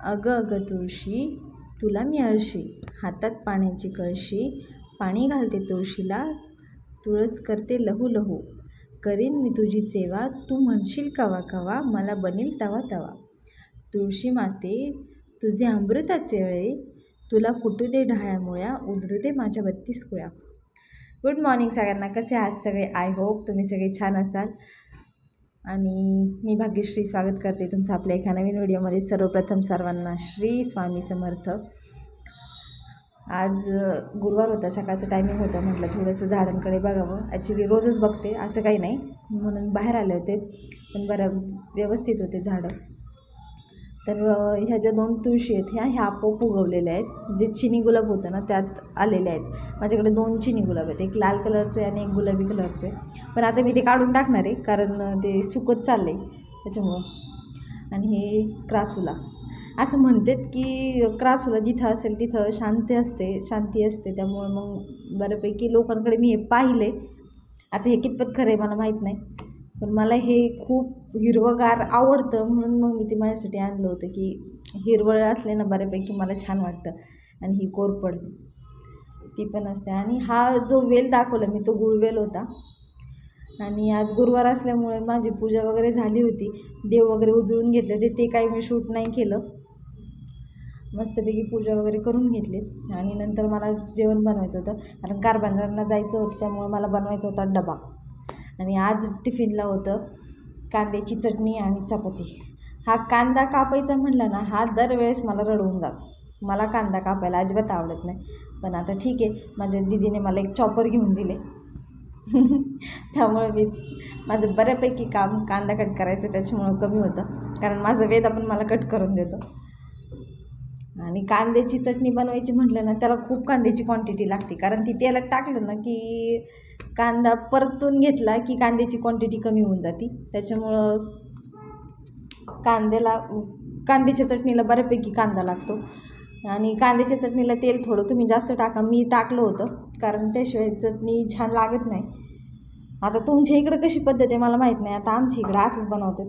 अगं अगं तुळशी तुला मी आळशी हातात पाण्याची कळशी पाणी घालते तुळशीला. तुळस करते लहू लहू. करीन मी तुझी सेवा तू म्हणशील कवा कवा मला बनेल तवा तवा. तुळशी माते तुझे अमृताचे वेळे तुला फुटू दे ढाळ्यामुळ्या उधरू दे माझ्या बत्तीस कुळ्या. गुड मॉर्निंग सगळ्यांना. कसे आहात सगळे? आय होप तुम्ही सगळे छान असाल. आणि मी भाग्यश्री स्वागत करते तुमचं आपल्या एका नवीन व्हिडिओमध्ये. सर्वप्रथम सर्वांना श्री स्वामी समर्थ. आज गुरुवार होता सकाळचं टायमिंग होतं म्हटलं थोडंसं झाडांकडे बघावं. ॲक्च्युली रोजच बघते असं काही नाही. म्हणून बाहेर आले होते पण बरं व्यवस्थित होते झाडं. तर ह्या ज्या दोन तुळशी आहेत ह्या ह्या आपोआप उगवलेल्या आहेत. जे चिनी गुलाब होतं ना त्यात आलेले आहेत. माझ्याकडे दोन चिनी गुलाब आहेत. एक लाल कलरचे आणि एक गुलाबी कलरचे. पण आता मी ते काढून टाकणार आहे कारण ते सुकत चाललं आहे त्याच्यामुळं. आणि हे क्रासुला असं म्हणतात की क्रासुला जिथं असेल तिथं शांती असते शांती असते. त्यामुळं मग बऱ्यापैकी लोकांकडे मी हे पाहिले आता हे कितपत खरं आहे मला माहीत नाही. पण मला हे खूप हिरवंगार आवडतं म्हणून मग मी ते माझ्यासाठी आणलं होतं की हिरवळ असले ना बऱ्यापैकी मला छान वाटतं आणि ही कोरपड ती पण असते. आणि हा जो वेल दाखवला मी तो गुळवेल होता. आणि आज गुरुवार असल्यामुळे माझी पूजा वगैरे झाली होती. देव वगैरे उजळून घेतले ते ते काही मी शूट नाही केलं. मस्तपैकी पूजा वगैरे करून घेतली. आणि नंतर मला जेवण बनवायचं होतं. कारण कारभांडांना जायचं होतं. त्यामुळे मला बनवायचा होता डबा. आणि आज टिफिनला होतं. कांद्याची चटणी आणि चपाती. हा कांदा कापायचा म्हटलं ना हा दरवेळेस मला रडवून जातो. मला कांदा कापायला अजिबात आवडत नाही. पण आता ठीक आहे माझ्या दिदीने मला एक चॉपर घेऊन दिले. त्यामुळे मी माझं बऱ्यापैकी काम कांदा कट करायचं त्याच्यामुळं कमी होतं. कारण माझं वेद आपण मला कट करून देतो. आणि कांद्याची चटणी बनवायची म्हटलं ना त्याला खूप कांद्याची क्वांटिटी लागते. कारण ती तेलात टाकलं ना की कांदा परतून घेतला की कांद्याची क्वांटिटी कमी होऊन जाते. त्याच्यामुळं कांद्याला कांद्याच्या चटणीला बऱ्यापैकी कांदा लागतो. आणि कांद्याच्या चटणीला तेल थोडं तुम्ही जास्त टाका. मी टाकलं होतं कारण त्याशिवाय चटणी छान लागत नाही. आता तुमच्या इकडं कशी पद्धत आहे मला माहीत नाही. आता आमच्या इकडं असंच बनवतात.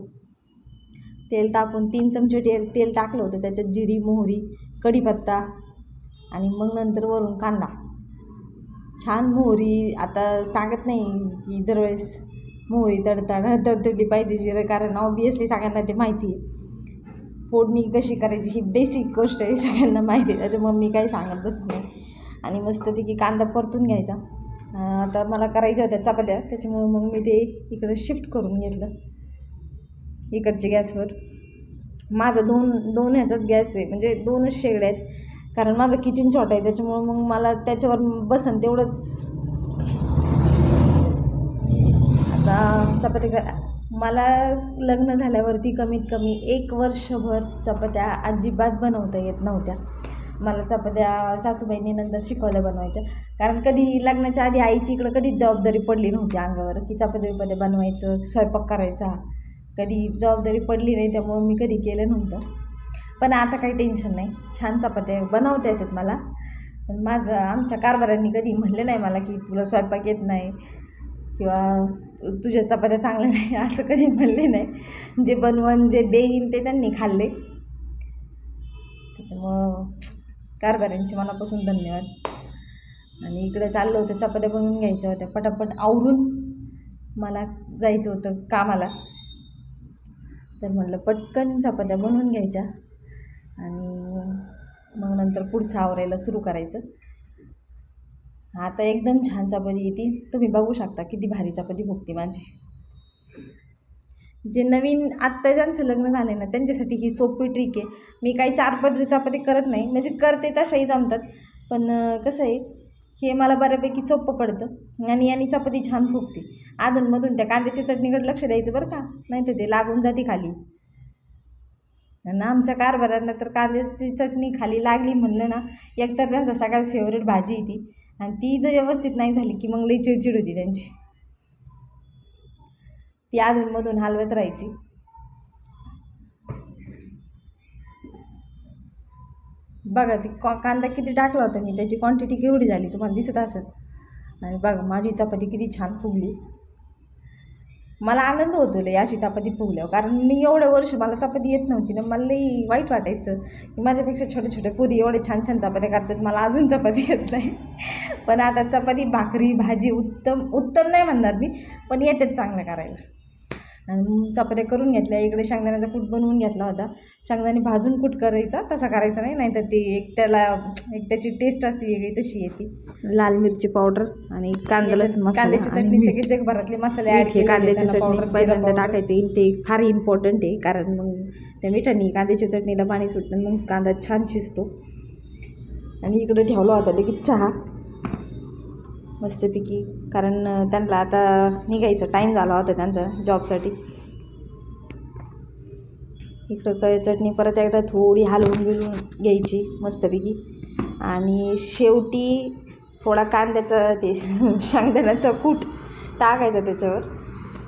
तेल तापून तीन चमचे तेल तेल टाकलं होतं. त्याच्यात जिरी मोहरी कढीपत्ता आणि मग नंतर वरून कांदा. छान मोहरी आता सांगत नाही की दरवेळेस मोहरी तडताड तडतडली पाहिजे जिरं कारण ऑबियसली सगळ्यांना ते माहिती आहे. फोडणी कशी करायची ही बेसिक गोष्ट आहे सगळ्यांना माहिती आहे. त्याच्यामुळे मी काही सांगत बसत नाही. आणि मस्तपैकी कांदा परतून घ्यायचा. आता मला करायच्या होत्या चपात्या त्याच्यामुळे मग मी ते इकडं शिफ्ट करून घेतलं. इकडच्या गॅसवर. माझा दोन दोन ह्याचाच गॅस आहे. म्हणजे दोनच शेगड्या आहेत. कारण माझं किचन छोटं आहे त्याच्यामुळं मग मला त्याच्यावर बसन तेवढंच. आता चपाती करा मला लग्न झाल्यावरती कमीत कमी एक वर्षभर चपात्या अजिबात बनवता येत नव्हत्या. मला चपात्या सासूबाईंनी नंतर शिकवल्या बनवायच्या. कारण कधी लग्नाच्या आधी आईची इकडं कधीच जबाबदारी पडली नव्हती अंगावर की चपात्या बिपात्या बनवायचं स्वयंपाक करायचा. कधी जबाबदारी पडली नाही त्यामुळं मी कधी केलं नव्हतं. पण आता काही टेन्शन नाही. छान चपात्या बनवता येतात मला. पण माझं आमच्या कारभारांनी कधी म्हणले नाही मला की तुला स्वयंपाक येत नाही किंवा तुझ्या चपात्या चांगल्या नाही असं कधी म्हणले नाही. जे बनवून जे देईन ते त्यांनी खाल्ले. त्याच्यामुळं कारभाऱ्यांचे मनापासून धन्यवाद. आणि इकडे चाललं होतं चपात्या बनवून घ्यायच्या होत्या. पटापट आवरून मला जायचं होतं कामाला. तर म्हटलं पटकन चपात्या बनवून घ्यायच्या. आणि मग नंतर पुढचं आवरायला सुरू करायचं. आता एकदम छान चपाती येते. तुम्ही बघू शकता किती भारी चपाती भोगते माझी. जे नवीन आत्ता ज्यांचं लग्न झालं ना त्यांच्यासाठी ही सोपी ट्रिक आहे. मी काही चार पदरी चपाती करत नाही. म्हणजे करते तशाही जमतात. पण कसं आहे हे मला बऱ्यापैकी सोपं पडतं. आणि यांनी चपाती छान फुगते अधूनमधून त्या कांद्याच्या चटणीकडे लक्ष द्यायचं बरं का? नाही तर ते लागून जाते खाली. आणि आमच्या कारभारांना तर कांद्याची चटणी खाली लागली म्हणलं ना एकतर त्यांचा सगळ्यात फेवरेट भाजी होती ती. आणि ती जर व्यवस्थित नाही झाली की मग लई चिडचिड होती त्यांची. ती अधूनमधून हलवत राहायची. बघा ती कांदा किती टाकला होता मी त्याची क्वांटिटी केवढी झाली तुम्हाला दिसत असेल. आणि बघा माझी चपाती किती छान फुगली. मला आनंद होतो लई अशी चपाती फुगल्यावर. कारण मी एवढ्या वर्ष मला चपाती येत नव्हती ना मला लई वाईट वाटायचं. की माझ्यापेक्षा छोटे छोटे पुरी एवढे छान छान चपात्या करतात मला अजून चपाती येत नाही. पण आता चपाती भाकरी भाजी उत्तम उत्तम नाही म्हणणार मी पण येतात चांगलं करायला. आणि मग चपात्या करून घेतल्या. इकडे शेंगदाण्याचा कूट बनवून घेतला होता. शेंगदाणे भाजून कूट करायचा. तसा करायचा नाही. नाहीतर ते एक त्याला एक त्याची टेस्ट असते वेगळी तशी येते. लाल मिरची पावडर आणि कांदा लसूण कांद्याची चटणीचे मीठ. जगभरातले मसाले ॲड केले कांद्याची चटणी पहिल्यांदा. टाकायचे. ते फार इम्पॉर्टंट आहे. कारण मग त्या मिठाने कांद्याच्या चटणीला पाणी सुटलं मग कांदा छान शिजतो. आणि इकडे ठेवला होता लगेच चहा. मस्तपैकी. कारण त्यांना आता निघायचं. टाईम झाला होता त्यांचा जॉबसाठी इकडं क चटणी परत एकदा थोडी हलवून बिलवून घ्यायची मस्तपैकी. आणि शेवटी थोडा कांद्याचं ते शेंगदाण्याचं कूट टाकायचं त्याच्यावर.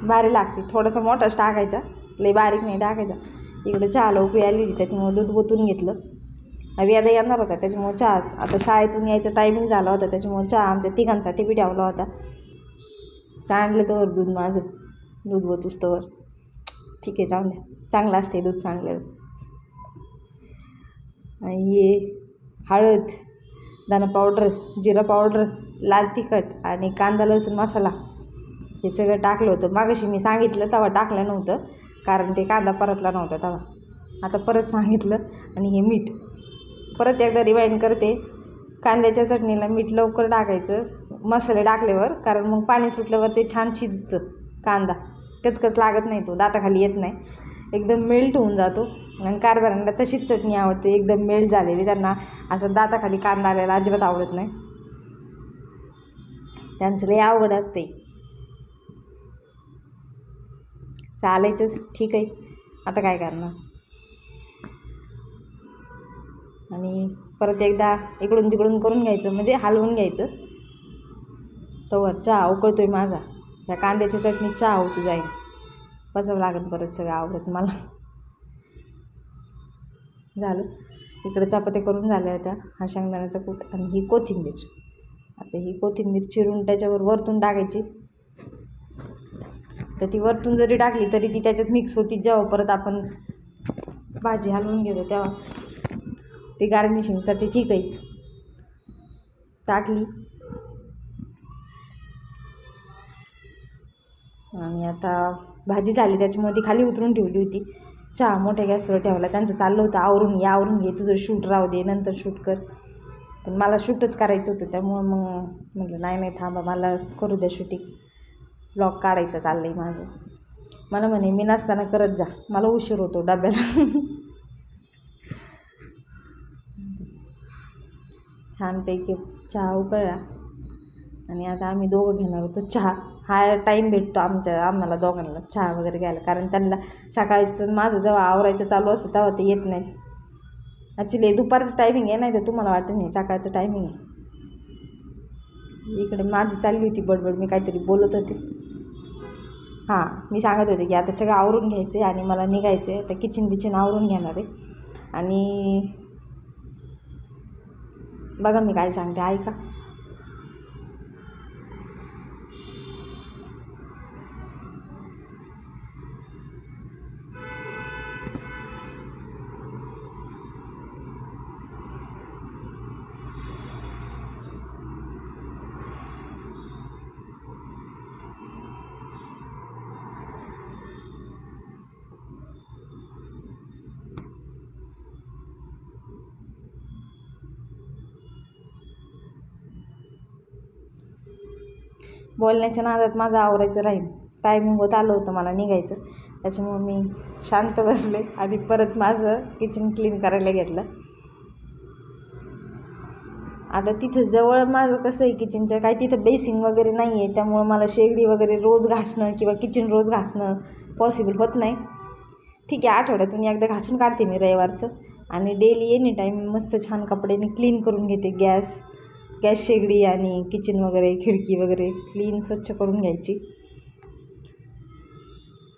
भारी लागते. थोडासा मोठाच टाकायचा. लई बारीक नाही टाकायचा. इकडे चहा लोक आलेली त्याच्यामुळे दूध ओतून घेतलं. व्याधा येणार होता त्याच्यामुळे चहा आता शाळेतून यायचा टायमिंग झाला होता त्याच्यामुळे चहा आमच्या तिघांसाठी बी ठेवला होता. सांडलं तर दूध माझं दूध व तुस्तवर ठीक आहे जाऊन द्या. चांगलं असते दूध चांगलं हे हळद दाणा पावडर जिरा पावडर लाल तिखट आणि कांदा लसूण मसाला हे सगळं टाकलं होतं. मागाशी मी सांगितलं तेव्हा टाकलं नव्हतं कारण ते कांदा परतला नव्हता तेव्हा आता परत सांगितलं आणि हे मीठ. परत एकदा रिवाइंड करते. कांद्याच्या चटणीला मीठ लवकर टाकायचं. मसाले टाकल्यावर कारण मग पाणी सुटल्यावर ते छान शिजतं कांदा. कचकच लागत नाही तो दाताखाली येत नाही. एकदम मेल्ट होऊन जातो. आणि कारभारांना तशीच चटणी आवडते. एकदम मेल्ट झालेली. त्यांना असं दाताखाली कांदा आलेला अजिबात आवडत नाही. त्यांचं लई आवड असते चालायचंच. ठीक आहे. आता काय करणार? आणि परत एकदा इकडून तिकडून करून घ्यायचं म्हणजे हलवून घ्यायचं. तोवर चहा उकळतो आहे माझा. ह्या कांद्याच्या चटणी चहा होतो जाईल बसावं लागेल परत सगळं आवडत मला. झालं. इकडे चपात्या करून झाल्या होत्या हा शेंगदाण्याचा कूट आणि ही कोथिंबीर. आता ही कोथिंबीर चिरून त्याच्यावर वरतून टाकायची. तर ती वरतून जरी टाकली तरी ती त्याच्यात मिक्स होती. जेव्हा परत आपण भाजी हलवून घेतो तेव्हा ते गार्निशिंगसाठी ठीक आहे. टाकली. आणि आता भाजी झाली त्याच्यामुळे ती खाली उतरून ठेवली होती. चहा मोठ्या गॅसवर ठेवला त्यांचं चाललं होतं आवरून ये आवरून घे तुझं शूट राहू दे नंतर शूट कर. पण मला शूटच करायचं होतं त्यामुळं मग म्हटलं नाही नाही थांबा मला करू द्या शूटिंग ब्लॉग काढायचं चाललं आहे माझं. मला म्हणे मी नसताना करत जा मला उशीर होतो डब्याला. छानपैकी चहा उकळला. आणि आता आम्ही दोघं घेणार होतो चहा. हा टाईम भेटतो आमच्या आम्हाला दोघांना चहा वगैरे घ्यायला. कारण त्यांना सकाळचं माझं जेव्हा आवरायचं चालू असतं तेव्हा ते येत नाही. ॲक्च्युली दुपारचं टायमिंग आहे नाही तर तुम्हाला वाटत नाही सकाळचं टायमिंग आहे. इकडे माझी चालली होती बडबड मी काहीतरी बोलत होते. हां मी सांगत होते की आता सगळं आवरून घ्यायचं आहे आणि मला निघायचं आहे तर किचन बिचन आवरून घेणार आहे. आणि बघा मी काय सांगते ऐका. बोलण्याच्या नादात माझं आवरायचं राहील. टायमिंग होत आलं होतं मला निघायचं. त्याच्यामुळं मी शांत बसले. आणि परत माझं किचन क्लीन करायला घेतलं. आता तिथं जवळ माझं कसं आहे किचनच्या काय तिथं बेसिंग वगैरे नाही आहे त्यामुळं मला शेगडी वगैरे रोज घासणं किंवा किचन रोज घासणं पॉसिबल होत नाही. ठीक आहे आठवड्यातून एकदा घासून काढते मी रविवारचं. आणि डेली एनी टाईम मस्त छान कपड्याने क्लीन करून घेते गॅस. गॅस शेगडी आणि किचन वगैरे खिडकी वगैरे क्लीन स्वच्छ करून घ्यायची.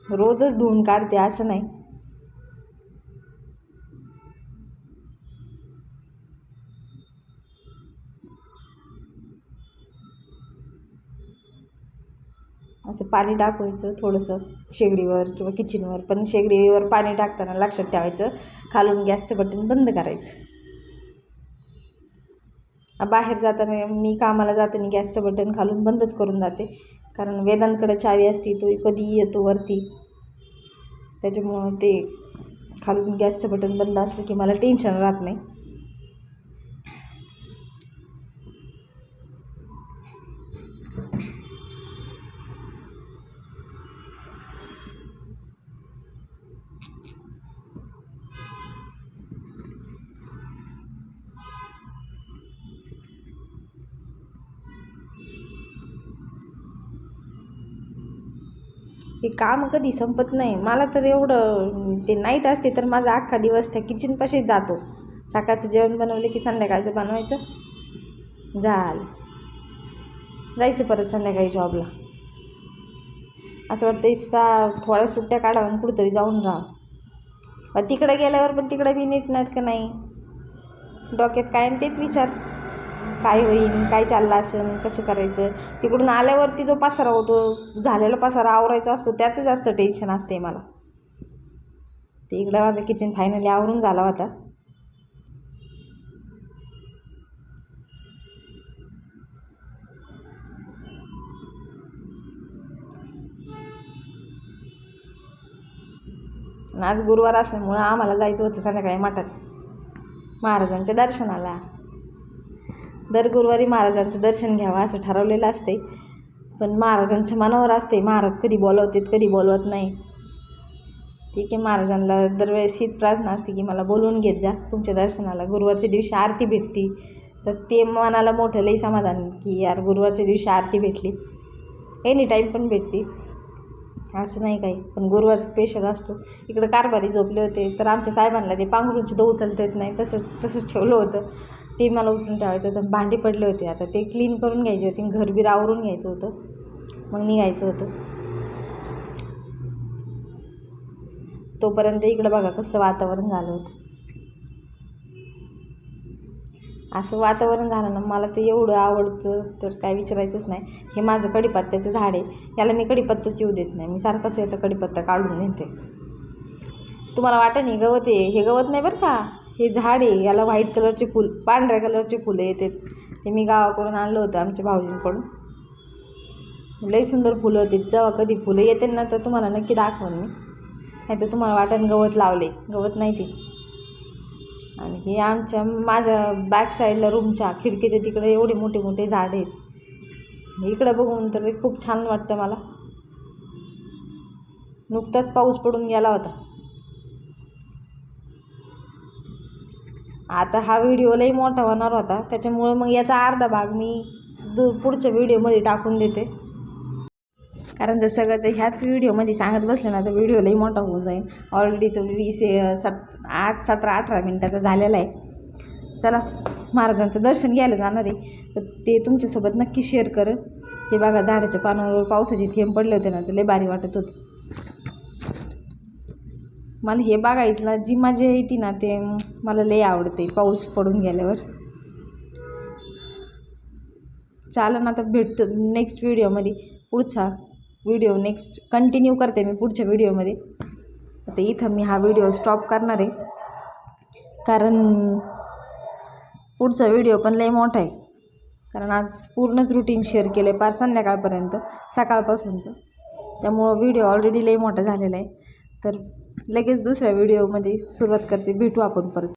रोजच धुवून काढते असं नाही. असं पाणी टाकायचं थोडंसं शेगडीवर किंवा किचनवर पण शेगडीवर पाणी टाकताना लक्षात ठेवायचं. खालून गॅसचं बटन बंद करायचं. बाहेर जाताना मी कामाला जाताना गॅसचं बटन घालून बंदच करून जाते. कारण वेदांकडे चावी असते तो कधीही येतो वरती. त्याच्यामुळं ते खालून गॅसचं बटन बंद असलं की मला टेन्शन राहत नाही. हे काम कधी संपत नाही. मला तर एवढं ते नाईट असते तर माझा अख्खा दिवस त्या किचनपाशीच जातो. सकाळचं जेवण बनवलं की संध्याकाळचं बनवायचं. झालं. जायचं परत संध्याकाळी जॉबला असं वाटतं सा थोड्या सुट्ट्या काढावं आणि कुठेतरी जाऊन राहावं. पण तिकडं गेल्यावर पण तिकडं बी नीट नाटकं नाही. डोक्यात कायम तेच विचार. काय होईल काय चाललं असेल कसं करायचं? तिकडून आल्यावरती जो पसारा होतो झालेला पसारा आवरायचा असतो त्याचं जास्त टेन्शन असते मला. ते इकडं माझं किचन फायनली आवरून झाला होता. आज गुरुवार असल्यामुळं आम्हाला जायचं होतं संध्याकाळी मठात. महाराजांच्या दर्शनाला. दर गुरुवारी महाराजांचं दर्शन घ्यावं असं ठरवलेलं असते पण महाराजांच्या मनावर असते महाराज कधी बोलवतात कधी बोलवत नाही. ठीक आहे महाराजांना दरवेळेस हीच प्रार्थना असते की मला बोलवून घेत जा तुमच्या दर्शनाला. गुरुवारच्या दिवशी आरती भेटती. तर ते मनाला मोठं लई समाधान की यार गुरुवारच्या दिवशी आरती भेटली. एनी टाईम पण भेटते. असं नाही काही पण गुरुवार स्पेशल असतो. इकडं कारभारी झोपले होते तर आमच्या साहेबांना ते पांघरून सुद्धा उचलता येत नाही तसंच तसंच ठेवलं होतं. ते मला उचलून ठेवायचं होतं. भांडी पडले होते आता. ते क्लीन करून घ्यायचे होते. घरबीर आवरून घ्यायचं होतं. मग निघायचं होतं. तोपर्यंत इकडं बघा कसलं वातावरण झालं होतं. असं वातावरण झालं ना मला ते एवढं आवडतं तर काय विचारायचंच नाही. हे माझं कडीपत्त्याचं झाड आहे. याला मी कडीपत्ताच येऊ देत नाही. मी सारखंच याचा कडीपत्ता काढून नेते. तुम्हाला वाटत नाही गवत आहे? हे गवत नाही बरं का? हे झाड आहे याला व्हाईट कलरचे फुल पांढऱ्या कलरचे फुलं येतात ते मी गावाकडून आणलं होतं आमच्या भाऊजींकडून. लई सुंदर फुलं होती. जेव्हा कधी फुलं येते ना तर तुम्हाला नक्की दाखवून मी. नाही तर तुम्हाला वाटण गवत लावले. गवत नाही ते. आणि हे आमच्या माझ्या बॅक साईडला रूमच्या खिडकीच्या तिकडे एवढे मोठे मोठे झाड आहेत. इकडं बघून तर खूप छान वाटतं मला. नुकताच पाऊस पडून गेला होता. आता हा व्हिडिओ लई मोठा होणार होता. त्याच्यामुळं मग याचा अर्धा भाग मी दु पुढच्या व्हिडिओमध्ये टाकून देते. कारण जर सगळं जर ह्याच व्हिडिओमध्ये सांगत बसलं ना तर व्हिडिओ लई मोठा होऊन जाईल ऑलरेडी तो वीस ए- सात आठ सतरा अठरा मिनटाचा झालेला आहे. चला महाराजांचं दर्शन घ्यायला जाणार आहे. तर ते तुमच्यासोबत नक्की शेअर करेन. हे बघा झाडाच्या पानावर पावसाचे थेंब पडले होते ना तर लई भारी वाटत होते. मला हे बघायचं जी मजा येते ना ते मला लई आवडते पाऊस पडून गेल्यावर. चालेल ना आता भेटतो नेक्स्ट व्हिडिओमध्ये पुढचा व्हिडिओ नेक्स्ट कंटिन्यू करते मी पुढच्या व्हिडिओमध्ये आता इथं मी हा व्हिडिओ स्टॉप करणार आहे. कारण पुढचा व्हिडिओ पण लई मोठा आहे. कारण आज पूर्णच रुटीन शेअर केलं आहे पार संध्याकाळपर्यंत सकाळपासूनचं. त्यामुळं व्हिडिओ ऑलरेडी लई मोठा झालेला आहे. तर लगेच दुसऱ्या व्हिडिओमध्ये सुरुवात करते. भेटू आपण परत.